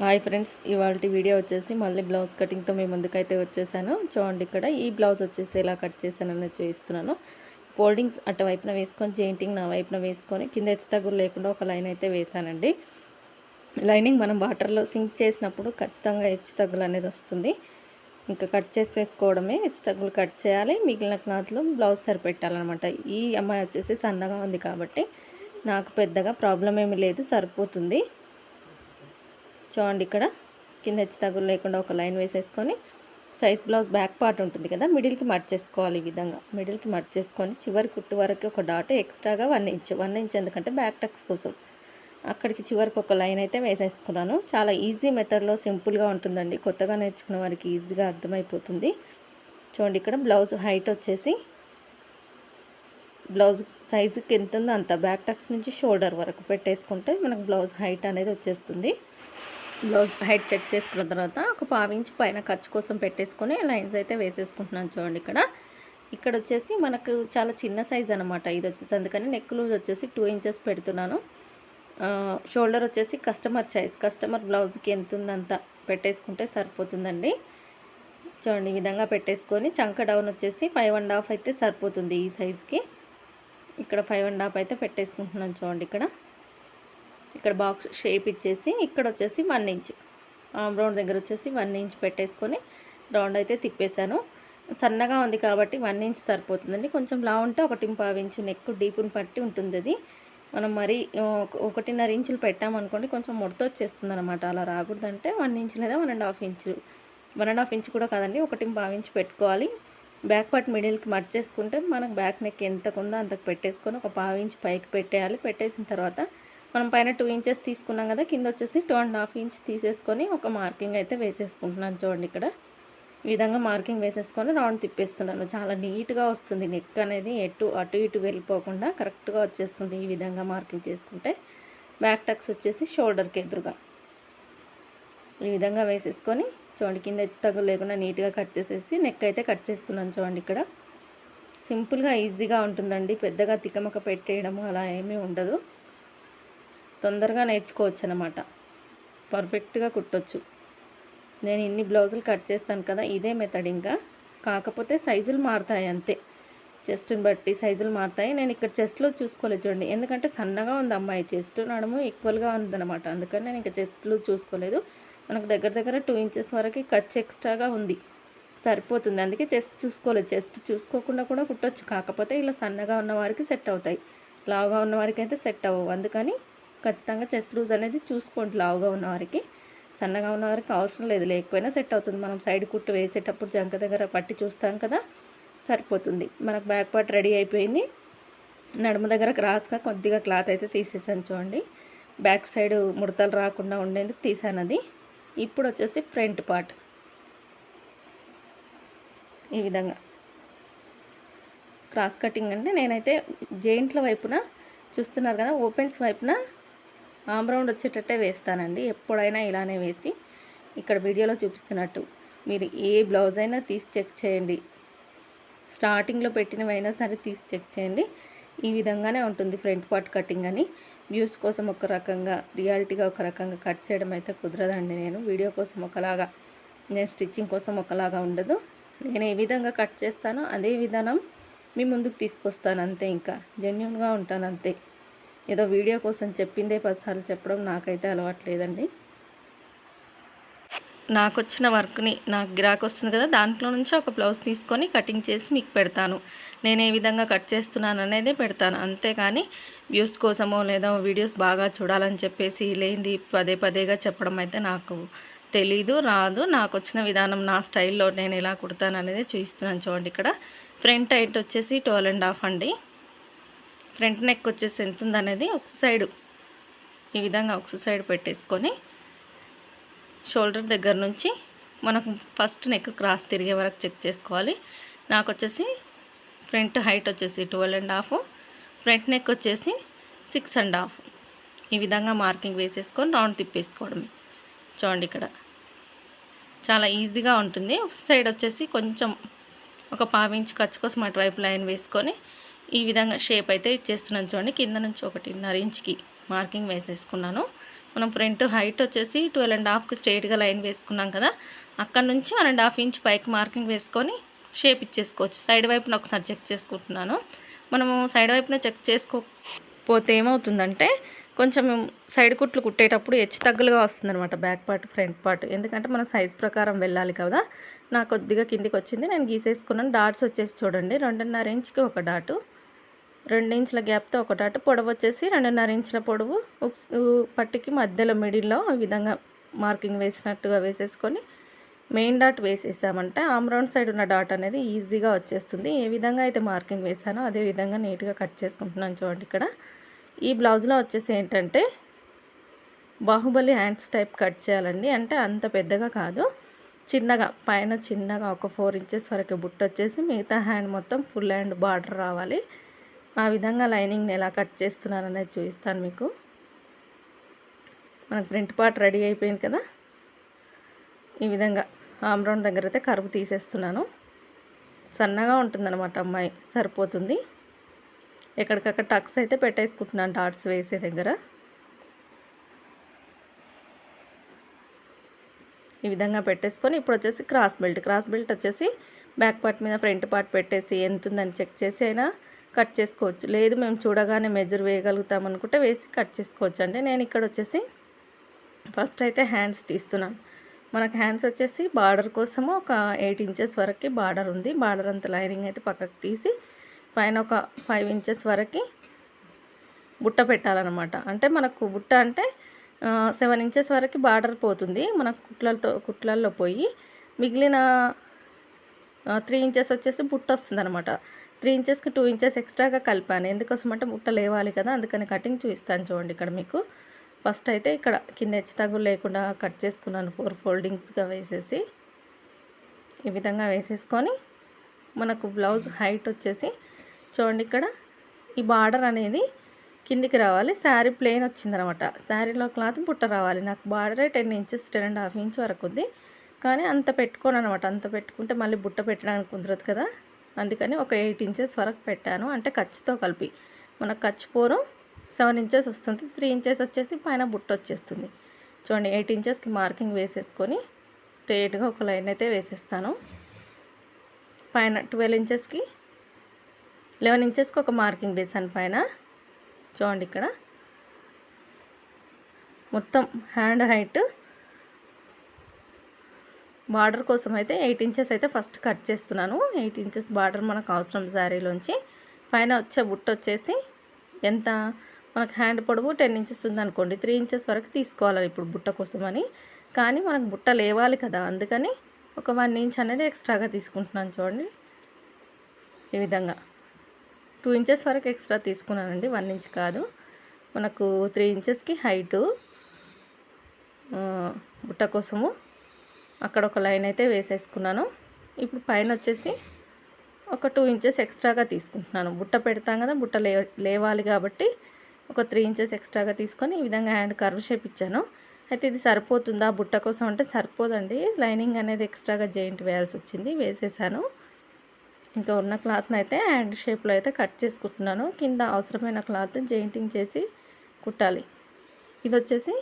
Hi friends ఇవాళ video వచ్చేసి మళ్ళీ బ్లౌజ్ కటింగ్తో మీ ముందుకైతే వచ్చేసాను. చూడండి ఇక్కడ ఈ బ్లౌజ్ వచ్చేసి ఎలా కట్ చేశానని చూపిస్తున్నాను. ఫోల్డింగ్స్ అటువైపున వేసుకొని జెయింటింగ్ నా వైపున వేసుకొని కింద హెచ్చు తగ్గులు లేకుండా ఒక లైన్ అయితే వేసానండి లైనింగ్ మనం వాటర్లో సింక్ చేసినప్పుడు ఖచ్చితంగా హెచ్చు తగ్గులు అనేది వస్తుంది. ఇంకా కట్ చేసి వేసుకోవడమే హెచ్చు తగ్గులు కట్ చేయాలి. మిగిలిన క్లాత్లు బ్లౌజ్ సరిపెట్టాలన్నమాట. ఈ అమ్మాయి వచ్చేసి సన్నగా ఉంది కాబట్టి నాకు పెద్దగా ప్రాబ్లం ఏమీ లేదు సరిపోతుంది. చూడండి ఇక్కడ. కింద హెచ్చు తగులు లేకుండా ఒక లైన్ వేసేసుకొని సైజ్ బ్లౌజ్ బ్యాక్ పార్ట్ ఉంటుంది కదా మిడిల్కి మర్చేసుకోవాలి ఈ విధంగా. మిడిల్కి మర్చేసుకొని చివరి కుట్టు వరకు ఒక డాట్ ఎక్స్ట్రాగా వన్ ఇంచ్ వన్ ఇంచ్ ఎందుకంటే బ్యాక్ టక్స్ కోసం. అక్కడికి చివరికి ఒక లైన్ అయితే వేసేసుకున్నాను. చాలా ఈజీ మెథడ్లో సింపుల్గా ఉంటుందండి. కొత్తగా నేర్చుకున్న వారికి ఈజీగా అర్థమైపోతుంది. చూడండి ఇక్కడ బ్లౌజ్ హైట్ వచ్చేసి బ్లౌజ్ సైజుకి ఎంత ఉందో అంత. బ్యాక్ టక్స్ నుంచి షోల్డర్ వరకు పెట్టేసుకుంటే మనకు బ్లౌజ్ హైట్ అనేది వచ్చేస్తుంది. బ్లౌజ్ హైట్ చెక్ చేసుకున్న తర్వాత ఒక పావించి పైన ఖర్చు కోసం పెట్టేసుకొని లైన్స్ అయితే వేసేసుకుంటున్నాను చూడండి ఇక్కడ. ఇక్కడ వచ్చేసి మనకు చాలా చిన్న సైజ్ అనమాట ఇది వచ్చేసి. అందుకని నెక్ లూజ్ వచ్చేసి టూ ఇంచెస్ పెడుతున్నాను. షోల్డర్ వచ్చేసి కస్టమర్ చాయిస్ కస్టమర్ బ్లౌజ్కి ఎంత ఉందంత పెట్టేసుకుంటే సరిపోతుందండి. చూడండి ఈ విధంగా పెట్టేసుకొని చంక డౌన్ వచ్చేసి ఫైవ్ అండ్ హాఫ్ అయితే సరిపోతుంది ఈ సైజ్కి ఇక్కడ ఫైవ్ అండ్ హాఫ్ అయితే పెట్టేసుకుంటున్నాను చూడండి ఇక్కడ. ఇక్కడ బాక్స్ షేప్ ఇచ్చేసి ఇక్కడ వచ్చేసి వన్ ఇంచ్ రౌండ్ దగ్గర వచ్చేసి వన్ ఇంచ్ పెట్టేసుకొని రౌండ్ అయితే తిప్పేశాను. సన్నగా ఉంది కాబట్టి వన్ ఇంచ్ సరిపోతుందండి. కొంచెం లా ఉంటే ఒకటి పావు ఇంచు నెక్ డీపుని పట్టి ఉంటుంది అది. మనం మరీ ఒకటిన్నర ఇంచులు పెట్టామనుకోండి కొంచెం ముడత వచ్చేస్తుంది అనమాట అలా రాకూడదంటే వన్ ఇంచ్ లేదా one and half inch one and half inch కూడా కాదండి ఒకటి పావు ఇంచ్ పెట్టుకోవాలి. బ్యాక్ పార్ట్ మిడిల్కి మర్చ్ చేసుకుంటే మనకు బ్యాక్ నెక్ ఎంతకు ఉందో అంతకు పెట్టేసుకొని ఒక పావు ఇంచ్ పైకి పెట్టేయాలి. పెట్టేసిన తర్వాత మనం పైన టూ ఇంచెస్ తీసుకున్నాం కదా కింద వచ్చేసి టూ అండ్ హాఫ్ ఇంచ్ తీసేసుకొని ఒక మార్కింగ్ అయితే వేసేసుకుంటున్నాను చూడండి ఇక్కడ. ఈ విధంగా మార్కింగ్ వేసేసుకొని రౌండ్ తిప్పేస్తున్నాను. చాలా నీట్గా వస్తుంది నెక్ అనేది. ఎటు అటు ఇటు వెళ్ళిపోకుండా కరెక్ట్గా వచ్చేస్తుంది ఈ విధంగా మార్కింగ్ చేసుకుంటే. బ్యాక్ టక్స్ వచ్చేసి షోల్డర్కి ఎదురుగా. ఈ విధంగా వేసేసుకొని చూడండి కింద హెచ్చు తగ్గు లేకుండా నీట్గా కట్ చేసేసి నెక్ అయితే కట్ చేస్తున్నాను చూడండి ఇక్కడ. సింపుల్గా ఈజీగా ఉంటుందండి. పెద్దగా తికమక పెట్టేయడము అలా ఏమీ ఉండదు. తొందరగా నేర్చుకోవచ్చు అనమాట పర్ఫెక్ట్గా కుట్టొచ్చు. నేను ఇన్ని బ్లౌజులు కట్ చేస్తాను కదా ఇదే మెథడ్ ఇంకా. కాకపోతే సైజులు మారుతాయి అంతే. చెస్ట్ని బట్టి సైజులు మారుతాయి. నేను ఇక్కడ చెస్ట్లో చూసుకోలేదు చూడండి. ఎందుకంటే సన్నగా ఉంది అమ్మాయి చెస్ట్ నడుము ఈక్వల్గా ఉందన్నమాట. అందుకని నేను ఇంకా చెస్ట్లు చూసుకోలేదు. మనకు దగ్గర దగ్గర టూ ఇంచెస్ వరకు ఖర్చు ఎక్స్ట్రాగా ఉంది. సరిపోతుంది. అందుకే చెస్ట్ చూసుకోలేదు. చెస్ట్ చూసుకోకుండా కూడా కుట్టొచ్చు. కాకపోతే ఇలా సన్నగా ఉన్న వారికి సెట్ అవుతాయి. లావుగా ఉన్న వారికి అయితే సెట్ అవ్వవు. అందుకని ఖచ్చితంగా చెస్ట్ లూజ్ అనేది చూసుకోండి. లావుగా ఉన్నవారికి సన్నగా ఉన్నవారికి అవసరం లేదు. లేకపోయినా సెట్ అవుతుంది. మనం సైడ్ కుట్టు వేసేటప్పుడు జంక దగ్గర పట్టి చూస్తాం కదా సరిపోతుంది. మనకు బ్యాక్ పార్ట్ రెడీ అయిపోయింది. నడుము దగ్గర క్రాస్గా కొద్దిగా క్లాత్ అయితే తీసేసాను చూడండి. బ్యాక్ సైడ్ ముడతలు రాకుండా ఉండేందుకు తీసాను అది. ఇప్పుడు వచ్చేసి ఫ్రంట్ పార్ట్. ఈ విధంగా. క్రాస్ కటింగ్ అంటే నేనైతే జెయింట్ల వైపున చూస్తున్నారు కదా ఓపెన్స్ వైపున ఆంబ్రౌండ్ వచ్చేటట్టే వేస్తానండి. ఎప్పుడైనా ఇలానే వేసి ఇక్కడ వీడియోలో చూపిస్తున్నట్టు. మీరు ఏ బ్లౌజ్ అయినా తీసి చెక్ చేయండి. స్టార్టింగ్లో పెట్టినవైనా సరే తీసి చెక్ చేయండి. ఈ విధంగానే ఉంటుంది ఫ్రంట్ పార్ట్ కటింగ్ అని. వ్యూస్ కోసం ఒక రకంగా రియాలిటీగా ఒక రకంగా కట్ చేయడం అయితే కుదరదండి నేను. వీడియో కోసం ఒకలాగా నేను స్టిచ్చింగ్ కోసం ఒకలాగా ఉండదు. నేను ఏ విధంగా కట్ చేస్తానో అదే విధానం మీ ముందుకు తీసుకొస్తాను అంతే ఇంకా. జెన్యున్గా ఉంటాను అంతే. ఏదో వీడియో కోసం చెప్పిందే పదిసార్లు చెప్పడం నాకైతే అలవాట్లేదండి. నాకు వచ్చిన వర్క్ని నాకు గిరాకు వస్తుంది కదా దాంట్లో నుంచి ఒక బ్లౌజ్ తీసుకొని కటింగ్ చేసి మీకు పెడతాను. నేను ఏ విధంగా కట్ చేస్తున్నాను అనేది పెడతాను. అంతేగాని వ్యూస్ కోసమో లేదా వీడియోస్ బాగా చూడాలని చెప్పేసి లేనిది పదే పదేగా చెప్పడం అయితే నాకు తెలీదు రాదు. నాకు వచ్చిన విధానం నా స్టైల్లో నేను ఎలా కుడతాను అనేది చూపిస్తున్నాను చూడండి ఇక్కడ. ఫ్రంట్ హైట్ వచ్చేసి ట్వెల్వ్ అండ్ హాఫ్ అండి. ఫ్రంట్ నెక్ వచ్చేసి ఎంత ఉందనేది ఒక సైడు ఈ విధంగా ఒక సైడ్ పెట్టేసుకొని షోల్డర్ దగ్గర నుంచి మనకు ఫస్ట్ నెక్ క్రాస్ తిరిగే వరకు చెక్ చేసుకోవాలి. నాకు వచ్చేసి ఫ్రంట్ హైట్ వచ్చేసి twelve and half front neck వచ్చేసి సిక్స్ అండ్ హాఫ్. ఈ విధంగా మార్కింగ్ వేసేసుకొని రౌండ్ తిప్పేసుకోవడమే. చూడండి ఇక్కడ. చాలా ఈజీగా ఉంటుంది. ఒక సైడ్ వచ్చేసి కొంచెం ఒక పావించి ఖర్చు కోసం అటువైపు లైన్ వేసుకొని ఈ విధంగా షేప్ అయితే ఇచ్చేస్తున్నాను చూడండి. కింద నుంచి ఒకటిన్నర ఇంచ్కి మార్కింగ్ వేసేసుకున్నాను. మనం ఫ్రంట్ హైట్ వచ్చేసి ట్వెల్వ్ అండ్ హాఫ్కి స్ట్రైట్గా లైన్ వేసుకున్నాం కదా అక్కడ నుంచి వన్ అండ్ హాఫ్ ఇంచ్ పైకి మార్కింగ్ వేసుకొని షేప్ ఇచ్చేసుకోవచ్చు. సైడ్ వైపున ఒకసారి చెక్ చేసుకుంటున్నాను. మనము సైడ్ వైపున చెక్ చేసుకోకపోతే ఏమవుతుందంటే కొంచెం సైడ్ కుట్లు కుట్టేటప్పుడు హెచ్చు తగ్గులుగా వస్తుందన్నమాట బ్యాక్ పార్ట్ ఫ్రంట్ పార్ట్. ఎందుకంటే మన సైజ్ ప్రకారం వెళ్ళాలి కదా. నా కొద్దిగా కిందికి వచ్చింది నేను గీసేసుకున్నాను. డాట్స్ వచ్చేసి చూడండి రెండున్నర ఇంచ్కి ఒక డాటు. రెండు ఇంచుల గ్యాప్తో ఒక డాటు పొడవు వచ్చేసి రెండున్నర ఇంచుల పొడవు ఉక్స్ పట్టికి మధ్యలో మిడిల్లో ఈ విధంగా మార్కింగ్ వేసినట్టుగా వేసేసుకొని మెయిన్ డాట్ వేసేసామంటే ఆమ్ రౌండ్ సైడ్ ఉన్న డాట్ అనేది ఈజీగా వచ్చేస్తుంది. ఏ విధంగా అయితే మార్కింగ్ వేసానో అదే విధంగా నీట్గా కట్ చేసుకుంటున్నాను చూడండి ఇక్కడ. ఈ బ్లౌజ్లో వచ్చేసి ఏంటంటే బాహుబలి హ్యాండ్స్ టైప్ కట్ చేయాలండి. అంటే అంత పెద్దగా కాదు. చిన్నగా పైన చిన్నగా ఒక ఫోర్ ఇంచెస్ వరకు బుట్ట వచ్చేసి మిగతా హ్యాండ్ మొత్తం ఫుల్ హ్యాండ్ బార్డర్ రావాలి. ఆ విధంగా లైనింగ్ని ఎలా కట్ చేస్తున్నాను అనేది చూపిస్తాను మీకు. మనకు ఫ్రంట్ పార్ట్ రెడీ అయిపోయింది కదా? ఈ విధంగా ఆమ్ దగ్గర అయితే కరువు తీసేస్తున్నాను. సన్నగా ఉంటుందన్నమాట అమ్మాయి సరిపోతుంది. ఎక్కడికక్కడ టక్స్ అయితే పెట్టేసుకుంటున్నాను డాట్స్ వేసే దగ్గర. ఈ విధంగా పెట్టేసుకొని ఇప్పుడు వచ్చేసి క్రాస్ బెల్ట్ క్రాస్ బెల్ట్ వచ్చేసి బ్యాక్ పార్ట్ మీద ఫ్రంట్ పార్ట్ పెట్టేసి ఎంత ఉందని చెక్ చేసి అయినా కట్ చేసుకోవచ్చు. లేదు మేము చూడగానే మెజర్ వేయగలుగుతాం అనుకుంటే వేసి కట్ చేసుకోవచ్చు అంటే నేను ఇక్కడ వచ్చేసి ఫస్ట్ అయితే హ్యాండ్స్ తీస్తున్నాను. మనకు హ్యాండ్స్ వచ్చేసి బార్డర్ కోసము ఒక ఎయిట్ ఇంచెస్ వరకు బార్డర్ ఉంది. బార్డర్ అంత లైనింగ్ అయితే పక్కకు తీసి పైన ఒక ఫైవ్ ఇంచెస్ వరకు బుట్ట పెట్టాలన్నమాట. అంటే మనకు బుట్ట అంటే సెవెన్ ఇంచెస్ వరకు బార్డర్ పోతుంది. మన కుట్లతో కుట్లల్లో పోయి మిగిలిన త్రీ ఇంచెస్ వచ్చేసి బుట్ట వస్తుంది అనమాట త్రీ ఇంచెస్కి టూ ఇంచెస్ ఎక్స్ట్రాగా కలిపాను. ఎందుకోసం అంటే బుట్ట లేవాలి కదా అందుకని కటింగ్ చూపిస్తాను చూడండి ఇక్కడ మీకు. ఫస్ట్ అయితే ఇక్కడ కింద హెచ్చుతగ్గులు లేకుండా కట్ చేసుకున్నాను ఫోర్ ఫోల్డింగ్స్గా వేసేసి. ఈ విధంగా వేసేసుకొని మనకు బ్లౌజ్ హైట్ వచ్చేసి చూడండి ఇక్కడ ఈ బార్డర్ అనేది కిందికి రావాలి. శారీ ప్లెయిన్ వచ్చిందనమాట. శారీలో క్లాత్ బుట్ట రావాలి. నాకు బార్డరే ten inches ten and half inch వరకు ఉంది. కానీ అంత పెట్టుకోను అనమాట అంత పెట్టుకుంటే మళ్ళీ బుట్ట పెట్టడానికి కుదరదు కదా. అందుకని ఒక ఎయిట్ ఇంచెస్ వరకు పెట్టాను. అంటే ఖర్చుతో కలిపి. మన ఖర్చు పూరం సెవెన్ ఇంచెస్ వస్తుంది. త్రీ ఇంచెస్ వచ్చేసి పైన బుట్ట వచ్చేస్తుంది. చూడండి ఎయిట్ ఇంచెస్కి మార్కింగ్ వేసేసుకొని స్ట్రేట్గా ఒక లైన్ అయితే వేసేస్తాను. పైన ట్వెల్వ్ ఇంచెస్కి లెవెన్ ఇంచెస్కి ఒక మార్కింగ్ వేసాను పైన. చూడండి ఇక్కడ. మొత్తం హ్యాండ్ హైట్ బార్డర్ కోసం అయితే ఎయిట్ ఇంచెస్ అయితే ఫస్ట్ కట్ చేస్తున్నాను. ఎయిట్ ఇంచెస్ బార్డర్ మనకు అవసరం శారీలోంచి. పైన వచ్చే బుట్ట వచ్చేసి ఎంత? మనకు హ్యాండ్ పొడవు టెన్ ఇంచెస్ ఉందనుకోండి. త్రీ ఇంచెస్ వరకు తీసుకోవాలి ఇప్పుడు బుట్ట కోసమని. కానీ మనకు బుట్ట లేవాలి కదా. అందుకని ఒక వన్ ఇంచ్ అనేది ఎక్స్ట్రాగా తీసుకుంటున్నాను చూడండి. ఈ విధంగా. టూ ఇంచెస్ వరకు ఎక్స్ట్రా తీసుకున్నానండి. వన్ ఇంచ్ కాదు. మనకు త్రీ ఇంచెస్కి హైటు బుట్ట కోసము. అక్కడ ఒక లైన్ అయితే వేసేసుకున్నాను. ఇప్పుడు పైన వచ్చేసి ఒక టూ ఇంచెస్ ఎక్స్ట్రాగా తీసుకుంటున్నాను. బుట్ట పెడతాం కదా బుట్ట లే లేవాలి కాబట్టి ఒక త్రీ ఇంచెస్ ఎక్స్ట్రాగా తీసుకొని ఈ విధంగా హ్యాండ్ కర్వ్ షేప్ ఇచ్చాను. అయితే ఇది సరిపోతుందా? బుట్ట కోసం అంటే సరిపోదండి. లైనింగ్ అనేది ఎక్స్ట్రాగా జాయింట్ వేయాల్సి వచ్చింది. వేసేసాను. ఇంకా ఉన్న క్లాత్ని అయితే హ్యాండ్ షేప్లో అయితే కట్ చేసుకుంటున్నాను. కింద అవసరమైన క్లాత్ జాయింటింగ్ చేసి కుట్టాలి. ఇది వచ్చేసి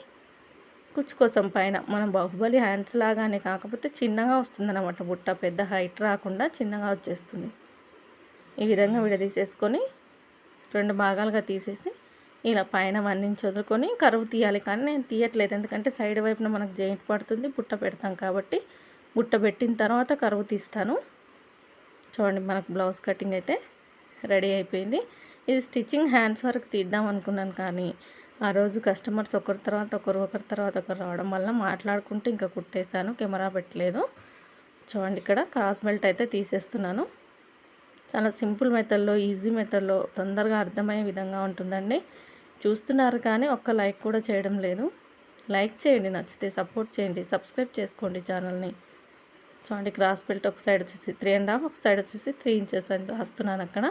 కుచ్చు కోసం పైన. మనం బాహుబలి హ్యాండ్స్ లాగానే కాకపోతే చిన్నగా వస్తుందన్నమాట. బుట్ట పెద్ద హైట్ రాకుండా చిన్నగా వచ్చేస్తుంది. ఈ విధంగా విడదీసేసుకొని రెండు భాగాలుగా తీసేసి ఇలా పైన వన్నించి వదులుకొని కరువు తీయాలి. కానీ నేను తీయట్లేదు. ఎందుకంటే సైడ్ వైపున మనకు జాయింట్ పడుతుంది. బుట్ట పెడతాం కాబట్టి బుట్ట పెట్టిన తర్వాత కరువు తీస్తాను. చూడండి మనకు బ్లౌజ్ కటింగ్ అయితే రెడీ అయిపోయింది. ఇది స్టిచ్చింగ్ హ్యాండ్స్ వరకు తీద్దాం అనుకున్నాను కానీ ఆ రోజు కస్టమర్స్ ఒకరి తర్వాత ఒకరు ఒకరి తర్వాత ఒకరు రావడం వల్ల మాట్లాడుకుంటూ ఇంకా కుట్టేశాను. కెమెరా పెట్టలేదు. చూడండి ఇక్కడ క్రాస్ బెల్ట్ అయితే తీసేస్తున్నాను. చాలా సింపుల్ మెథడ్లో ఈజీ మెథడ్లో తొందరగా అర్థమయ్యే విధంగా ఉంటుందండి. చూస్తున్నారు కానీ ఒక్క లైక్ కూడా చేయడం లేదు. లైక్ చేయండి నచ్చితే సపోర్ట్ చేయండి సబ్స్క్రైబ్ చేసుకోండి ఛానల్ని. చూడండి క్రాస్ బెల్ట్ ఒక సైడ్ వచ్చేసి త్రీ అండ్ హాఫ్ ఒక సైడ్ వచ్చేసి త్రీ ఇంచెస్ అని రాస్తున్నాను అక్కడ.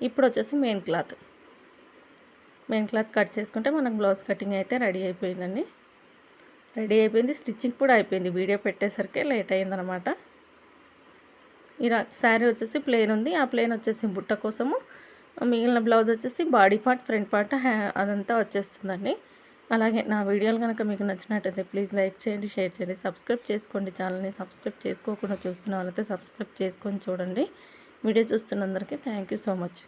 ఇప్పుడు వచ్చేసి main cloth. Main cloth cut చేసుకుంటే మనకు బ్లౌజ్ కటింగ్ అయితే రెడీ అయిపోయిందండి. రెడీ అయిపోయింది. స్టిచ్చింగ్ కూడా అయిపోయింది. వీడియో పెట్టేసరికి లేట్ అయిందనమాట. ఇలా శారీ వచ్చేసి ప్లెయిన్ ఉంది. ఆ ప్లెయిన్ వచ్చేసి బుట్ట కోసము. మిగిలిన బ్లౌజ్ వచ్చేసి బాడీ పార్ట్ ఫ్రంట్ పార్ట్ హ్యా అదంతా వచ్చేస్తుందండి. అలాగే నా వీడియోలు కనుక మీకు నచ్చినట్టయితే ప్లీజ్ లైక్ చేయండి షేర్ చేయండి సబ్స్క్రైబ్ చేసుకోండి. ఛానల్ని సబ్స్క్రైబ్ చేసుకోకుండా చూస్తున్న వాళ్ళైతే సబ్స్క్రైబ్ చేసుకొని చూడండి. వీడియో చూస్తున్నందరికీ థ్యాంక్ యూ సో మచ్.